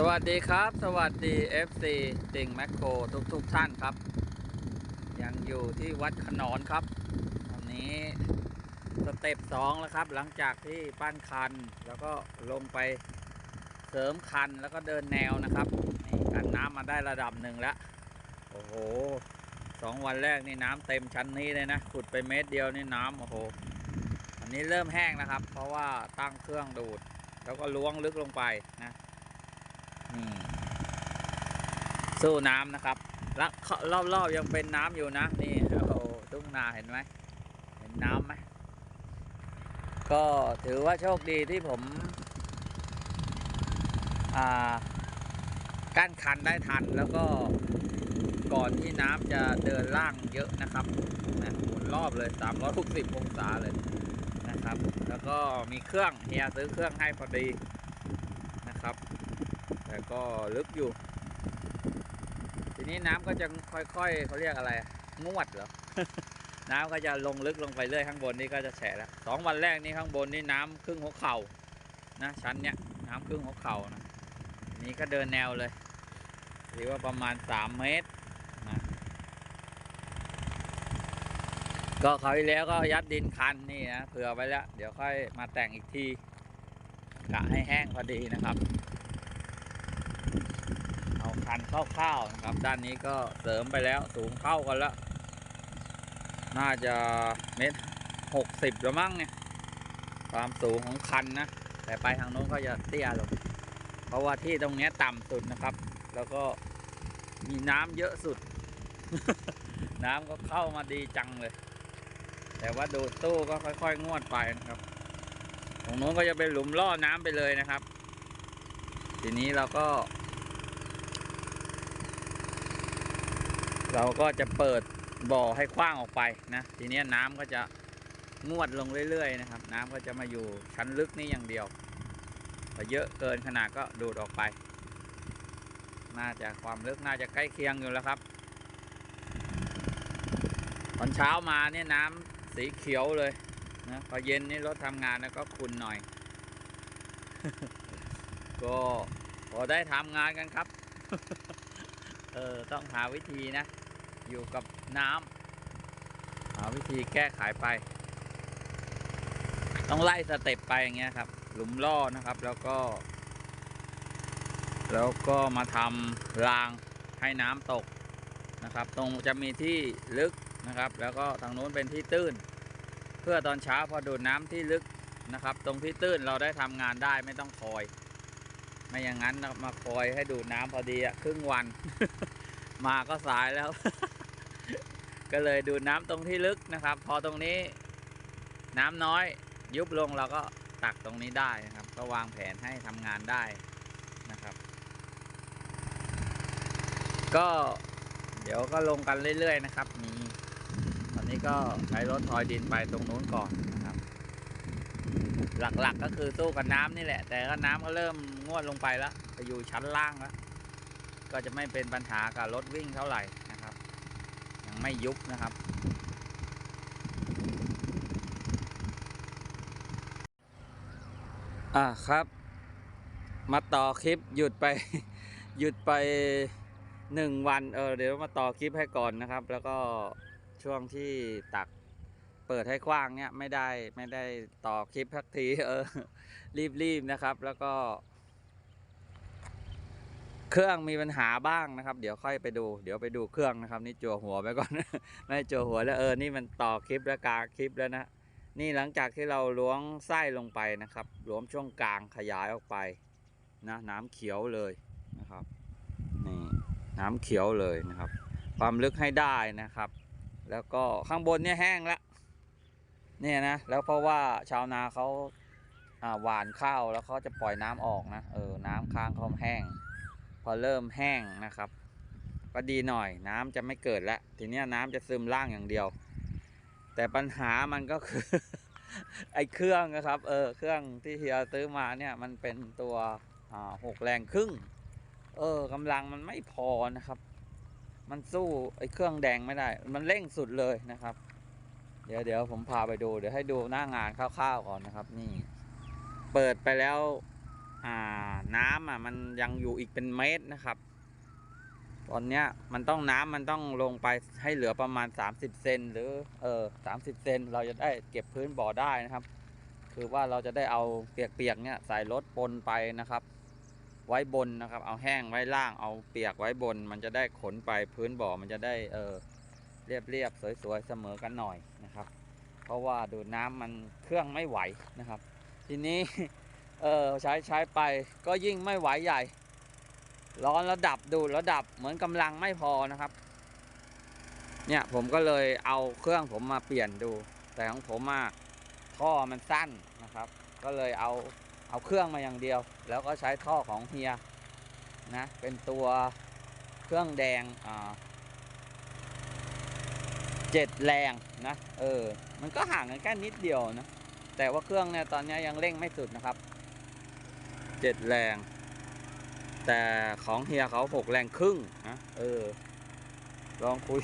สวัสดีครับ สวัสดี FC ติ่งแมคโครทุกทุกท่านครับ ยังอยู่ที่วัดขนอนครับวันนี้สเต็ปสองแล้วครับ หลังจากที่ปั้นคัน แล้วก็ลงไปเสริมคันแล้วก็เดินแนวนะครับนี่กันน้ำมาได้ระดับหนึ่งแล้ว โอ้โหสองวันแรกนี่น้ำเต็มชั้นนี้เลยนะ ขุดไปเมตรเดียวนี่น้ำโอ้โห อันนี้เริ่มแห้งนะครับ เพราะว่าตั้งเครื่องดูด แล้วก็ล้วงลึกลงไปนะ นี่ สู้น้ำนะครับแล้วรอบๆยังเป็นน้ำอยู่นะนี่โอ้โหทุ่งนาเห็นไหมเห็นน้ำไหมก็ถือว่าโชคดีที่ผมกั้นคันได้ทันแล้วก็ก่อนที่น้ำจะเดินล่างเยอะนะครับนะหมุนรอบเลย 360 องศาเลยนะครับ แล้วก็มีเครื่องเฮียซื้อเครื่องให้พอดีนะครับ แต่ก็ลึกอยู่ นี้น้ำก็จะค่อยๆเขาเรียกอะไรอะงวดเหรอ น้ำก็จะลงลึกลงไปเรื่อยข้างบนนี่ก็จะแฉะแล้วสองวันแรกนี่ข้างบนนี่น้ำครึ่งหัวเข่านะชั้นเนี้ยน้ำครึ่งหัวเข่านะอันนี้ก็เดินแนวเลยหรือว่าประมาณสามเมตรนะก็คราวที่แล้วก็ยัดดินคันนี่นะเผื่อไว้แล้ว เดี๋ยวค่อยมาแต่งอีกทีกะให้แห้งพอดีนะครับเอา คันเข้าวๆนะครับ ด้านนี้ก็เสริมไปแล้วสูงเข้ากันแล้ว น่าจะเมตรหกสิบแล้วมั้งเนี่ย ความสูงของคันนะ แต่ไปทางโน้นก็จะเตี้ยลง เพราะว่าที่ตรงนี้ต่ำสุดนะครับ แล้วก็มีน้ำเยอะสุด น้ำก็เข้ามาดีจังเลย แต่ว่าดูดตู้ก็ค่อย ๆ งวดไปนะครับ ตรงโน้นก็จะเป็นหลุมล่อน้ำไปเลยนะครับ ทีนี้เราก็ เราก็จะเปิดบ่อให้กว้างออกไปนะ ทีนี้น้ำก็จะงวดลงเรื่อยๆนะครับ น้ำก็จะมาอยู่ชั้นลึกนี่อย่างเดียวพอเยอะเกินขนาดก็ดูดออกไป น่าจะความลึกน่าจะใกล้เคียงอยู่แล้วครับ ตอนเช้ามาเนี่ยน้ำสีเขียวเลยนะพอเย็นนี่รถทำงานแล้วก็ขุ่นหน่อย ก็พอได้ทำงานกันครับ เออต้องหาวิธีนะ อยู่กับน้ำหาวิธีแก้ไขไป ต้องไล่สเต็ปไปอย่างเงี้ยครับ หลุมล่อนะครับ แล้วก็ แล้วก็มาทำรางให้น้ำตกนะครับ ตรงจะมีที่ลึกนะครับ แล้วก็ทางโน้นเป็นที่ตื้น เพื่อตอนเช้าพอดูดน้ำที่ลึกนะครับ ตรงที่ตื้นเราได้ทำงานได้ไม่ต้องคอย ไม่อย่างนั้นมาคอยให้ดูดน้ำพอดีอะครึ่งวัน มาก็สายแล้ว ก็เลยดูดน้ำตรงที่ลึกนะครับ พอตรงนี้น้ำน้อยยุบลงเราก็ตักตรงนี้ได้นะครับ ก็วางแผนให้ทำงานได้นะครับ ก็เดี๋ยวก็ลงกันเรื่อยๆนะครับ มีตอนนี้ก็ใช้รถทอยดินไปตรงนู้นก่อน หลักๆก็คือสู้กับน้ำนี่แหละ แต่ก็น้ำก็เริ่มงวดลงไปแล้วไปอยู่ชั้นล่างแล้ว ก็จะไม่เป็นปัญหากับรถวิ่งเท่าไหร่นะครับ ยังไม่ยุบนะครับ อ่าครับ มาต่อคลิปหยุดไป หยุดไปหนึ่งวันเออเดี๋ยวมาต่อคลิปให้ก่อนนะครับ แล้วก็ช่วงที่ตัก เปิดให้กว้างเนี่ยไม่ได้ไม่ได้ต่อคลิปสักทีเออรีบๆนะครับ แล้วก็ เครื่องมีปัญหาบ้างนะครับ เดี๋ยวค่อยไปดู เดี๋ยวไปดูเครื่องนะครับ นี่จัวหัวไปก่อน ไม่จัวหัวแล้วเออนี่มันต่อคลิปแล้วกาคลิปแล้วนะนี่หลังจากที่เราล้วงไส้ลงไปนะครับล้วงช่วงกลางขยายออกไปนะน้ำเขียวเลยนะครับนี่น้ำเขียวเลยนะครับ ความลึกให้ได้นะครับ แล้วก็ข้างบนเนี่ยแห้งแล้ว เนี่ยนะแล้วเพราะว่าชาวนาเขาหวานข้าวแล้วเขาจะปล่อยน้ำออกนะเออน้ำค้างเขาแห้ง พอเริ่มแห้งนะครับ ก็ดีหน่อยน้ำจะไม่เกิดแล้วทีนี้น้ำจะซึมล่างอย่างเดียว แต่ปัญหามันก็คือไอ้เครื่องนะครับเออเครื่องที่เฮียซื้อมาเนี่ยมันเป็นตัวหกแรงครึ่ง เออกำลังมันไม่พอนะครับ มันสู้ไอ้เครื่องแดงไม่ได้ มันเร่งสุดเลยนะครับ เดี๋ยวเดี๋ยวผมพาไปดู เดี๋ยวให้ดูหน้างานคร่าวๆก่อนนะครับ นี่ เปิดไปแล้ว อ่า น้ำอะ มันยังอยู่อีกเป็นเมตรนะครับ ตอนเนี้ย มันต้องน้ำมันต้องลงไปให้เหลือประมาณ 30เซนหรือ เออ30เซนเราจะได้เก็บพื้นบ่อได้นะครับ คือว่าเราจะได้เอาเปียกๆเนี่ยใส่รถปนไปนะครับ ไว้บนนะครับ เอาแห้งไว้ล่างเอาเปียกไว้บน มันจะได้ขนไปพื้นบ่อมันจะได้ เออ เรียบๆสวยๆเสมอกันหน่อยนะครับ เพราะว่าดูดน้ำมันเครื่องไม่ไหวนะครับ ทีนี้เออใช้ใช้ไปก็ยิ่งไม่ไหวใหญ่ ร้อนระดับดูดระดับเหมือนกำลังไม่พอนะครับ เนี่ยผมก็เลยเอาเครื่องผมมาเปลี่ยนดู แต่ของผมมาท่อมันสั้นนะครับ ก็เลยเอาเอาเครื่องมาอย่างเดียว แล้วก็ใช้ท่อของเฮียนะเป็นตัวเครื่องแดงอ่า เจ็ดแรงนะ เออ มันก็ห่างกันแค่นิดเดียวนะ แต่ว่าเครื่องเนี่ยตอนนี้ยังเร่งไม่สุดนะครับเจ็ดแรง แต่ของเฮียเขาหกแรงครึ่งนะเออ ลองคุย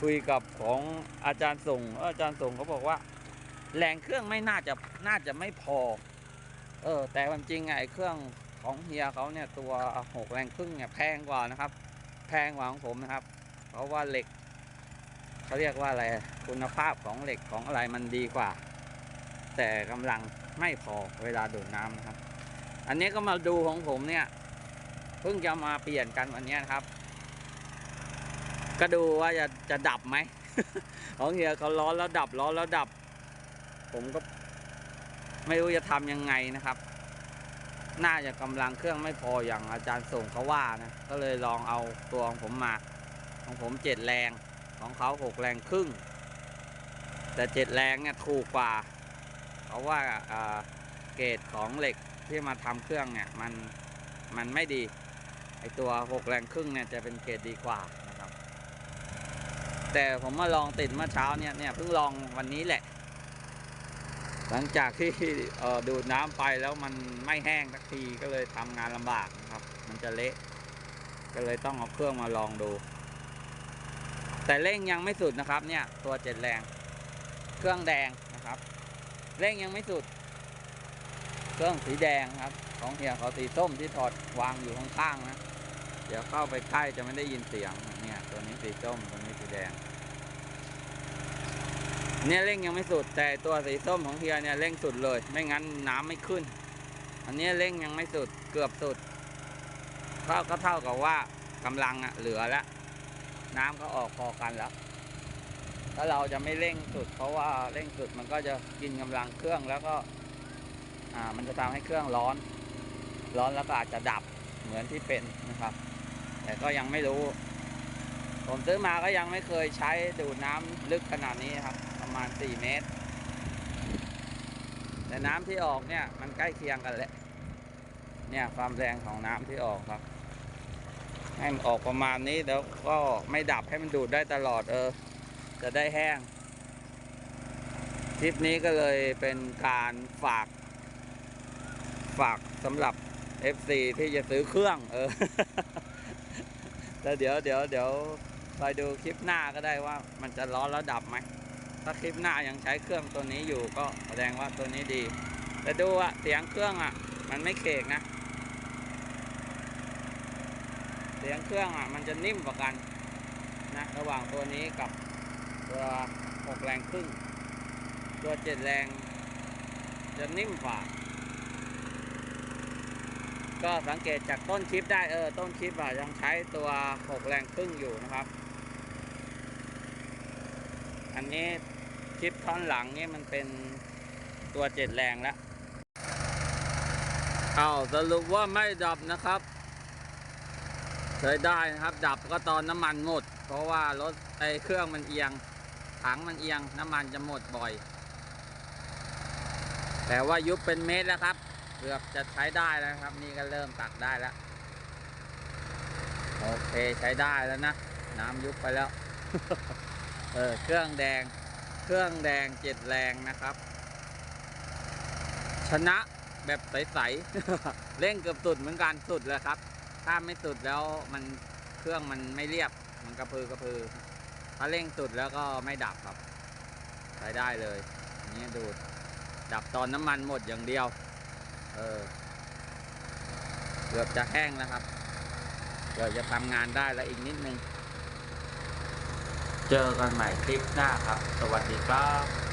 คุยกับของอาจารย์ส่งอออาจารย์ส่งเขาบอกว่า แรงเครื่องไม่น่าจะน่าจะไม่พอ เออ แต่ความจริงไงเครื่องของเฮียเขาเนี่ยตัวหกแรงครึ่งเนี่ยแพงกว่านะครับ แพงกว่าของผมนะครับ เพราะว่าเหล็ก เขาเรียกว่าอะไรคุณภาพของเหล็กของอะไรมันดีกว่า แต่กำลังไม่พอเวลาดูดน้ำนะครับ อันนี้ก็มาดูของผมเนี่ยเพิ่งจะมาเปลี่ยนกันวันนี้นครับ ก็ดูว่าจะจะดับไหมของเฮียเขาร้อนแล้วดับร้อนแล้วดับ ผมก็ไม่รู้จะทำยังไงนะครับ น่าจะกำลังเครื่องไม่พออย่างอาจารย์ส่งเขาว่านะ ก็เลยลองเอาตัวของผมมา ของผมเจ็ดแรง ของเขาหกแรงครึ่ง แต่เจ็ดแรงเนี่ยถูกกว่า เพราะว่าเกรดของเหล็กที่มาทำเครื่องเนี่ยมันมันไม่ดี ไอตัวหกแรงครึ่งเนี่ยจะเป็นเกรดดีกว่านะครับ แต่ผมมาลองติดเมื่อเช้าเนี่ยเนี่ยเพิ่งลองวันนี้แหละ หลังจากที่ดูดน้ำไปแล้วมันไม่แห้งสักทีก็เลยทำงานลำบากนะครับ มันจะเละก็เลยต้องเอาเครื่องมาลองดู แต่เร่งยังไม่สุดนะครับเนี่ยตัวเจ็ดแรง เครื่องแดงนะครับ เร่งยังไม่สุด เครื่องสีแดงครับ ของเฮียเขาสีส้มที่ถอดวางอยู่ข้างๆนะ เดี๋ยวเข้าไปใกล้จะไม่ได้ยินเสียงเนี่ยตัวนี้สีส้มตัวนี้สีแดง เนี่ยเร่งยังไม่สุด แต่ตัวสีส้มของเฮียเนี่ยเร่งสุดเลย ไม่งั้นน้ำไม่ขึ้น อันนี้เร่งยังไม่สุดเกือบสุดเท่าก็เท่ากับว่ากำลังอะเหลือแล้ว น้ำก็ออกพอกันแล้วถ้าเราจะไม่เร่งสุด เพราะว่าเร่งสุดมันก็จะกินกำลังเครื่องแล้วก็ อ่า มันจะทำให้เครื่องร้อน ร้อนแล้วก็อาจจะดับเหมือนที่เป็นนะครับ แต่ก็ยังไม่รู้ ผมซื้อมาก็ยังไม่เคยใช้ดูดน้ำลึกขนาดนี้ครับ ประมาณ 4 เมตร แต่น้ำที่ออกเนี่ยมันใกล้เคียงกันแหละเนี่ยความแรงของน้ำที่ออกครับ ให้มันออกประมาณนี้แล้วก็ไม่ดับให้มันดูดได้ตลอดเออ จะได้แห้งคลิปนี้ก็เลยเป็นการฝาก ฝากสำหรับ FC ที่จะซื้อเครื่อง เออแล้วเดี๋ยวเดี๋ยวเดี๋ยวไปดูคลิปหน้าก็ได้ว่า มันจะร้อนแล้วดับไหมถ้าคลิปหน้ายังใช้เครื่องตัวนี้อยู่ก็แสดงว่าตัวนี้ดี แต่ดูอะเสียงเครื่องอะมันไม่เคกนะ เสียงเครื่องอะมันจะนิ่มกว่ากันนะระหว่างตัวนี้กับตัวหกแรงครึ่ง ตัวเจ็ดแรงจะนิ่มกว่า ก็สังเกตจากต้นคลิปได้เออต้นคลิปอะยังใช้ตัวหกแรงครึ่งอยู่นะครับ อันนี้คลิปท่อนหลังนี่มันเป็นตัวเจ็ดแรงแล้วเอาสรุปว่าไม่ดับนะครับ ใช้ได้นะครับ ดับก็ตอนน้ำมันหมด เพราะว่ารถไอเครื่องมันเอียง ถังมันเอียง น้ำมันจะหมดบ่อย แต่ว่ายุบเป็นเมตรแล้วครับเกือบจะใช้ได้แล้วนะครับ นี่ก็เริ่มตักได้แล้ว โอเคใช้ได้แล้วนะ น้ำยุบไปแล้ว เออเครื่องแดง เครื่องแดงเจ็ดแรงนะครับ ชนะแบบใส ๆ เร่งเกือบสุดเหมือนกันสุดเลยครับ ถ้าไม่สุดแล้วมันเครื่องมันไม่เรียบ มันกระพือกระพือ ถ้าเร่งสุดแล้วก็ไม่ดับครับใช้ได้เลยนนี่ดูด ดับตอนน้ำมันหมดอย่างเดียว เออ เกือบจะแห้งแล้วครับ เกือบจะทำงานได้แล้วอีกนิดนึง เจอกันใหม่คลิปหน้าครับ สวัสดีครับ